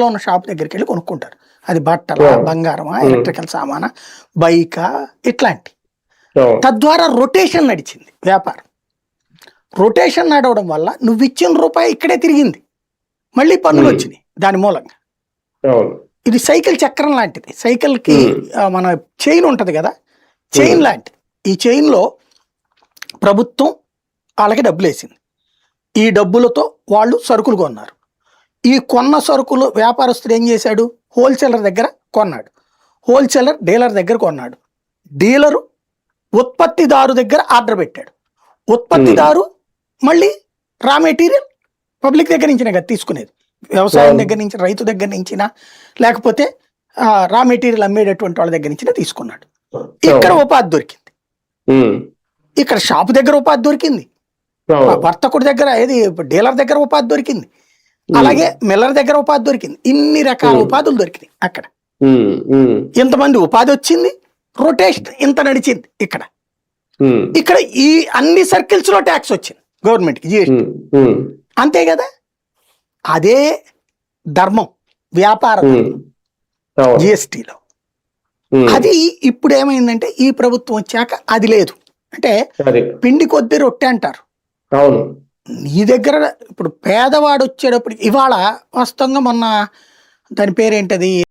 లో ఉన్న షాప్ దగ్గరికి వెళ్ళి కొనుక్కుంటారు. అది బట్టల. బంగారమా. ఎలక్ట్రికల్ సామానా బైకా ఇట్లాంటి. తద్వారా రొటేషన్ నడిచింది వ్యాపారం. రొటేషన్ నడవడం వల్ల నువ్వు ఇచ్చిన రూపాయి ఇక్కడే తిరిగింది. మళ్ళీ పన్నులు. వచ్చినాయి దాని మూలంగా. ఇది సైకిల్ చక్రం లాంటిది. సైకిల్కి మన చైన్ ఉంటది కదా? చైన్. లాంటిది ఈ చైన్లో ప్రభుత్వం వాళ్ళకి డబ్బులు వేసింది ఈ డబ్బులతో వాళ్ళు సరుకులు కొన్నారు. ఈ కొన్న సరుకులు వ్యాపారస్తుడు ఏం చేశాడు? హోల్సేలర్ దగ్గర కొన్నాడు. హోల్సేలర్ డీలర్ దగ్గర కొన్నాడు. డీలరు ఉత్పత్తిదారు దగ్గర ఆర్డర్ పెట్టాడు. ఉత్పత్తిదారు మళ్ళీ రా మెటీరియల్ పబ్లిక్ దగ్గర నుంచి కదా తీసుకునేది. వ్యవసాయం. దగ్గర నుంచి రైతు దగ్గర నుంచిన లేకపోతే రా మెటీరియల్ అమ్మేటటువంటి వాళ్ళ దగ్గర నుంచి తీసుకున్నాడు. ఇక్కడ ఉపాధి దొరికింది. ఇక్కడ షాపు దగ్గర ఉపాధి దొరికింది. వర్తకుడి దగ్గర ఏది డీలర్ దగ్గర ఉపాధి దొరికింది. అలాగే మిల్లర్ దగ్గర ఉపాధి దొరికింది. ఇన్ని రకాల. ఉపాధులు దొరికినాయి అక్కడ. ఇంతమంది ఉపాధి వచ్చింది? రొటేషన్ ఇంత నడిచింది ఇక్కడ. ఇక్కడ ఈ అన్ని సర్కిల్స్లో ట్యాక్స్ వచ్చింది గవర్నమెంట్కి జిఎస్టీ. అంతే కదా? అదే ధర్మం వ్యాపార. జిఎస్టీలో. అది ఇప్పుడు ఏమైందంటే ఈ ప్రభుత్వం వచ్చాక అది లేదు. అంటే పిండి కొద్ది రొట్టె అంటారు. అవును. నీ దగ్గర ఇప్పుడు పేదవాడు వచ్చేటప్పుడు ఇవాళ వాస్తవంగా మొన్న దాని పేరేంటది?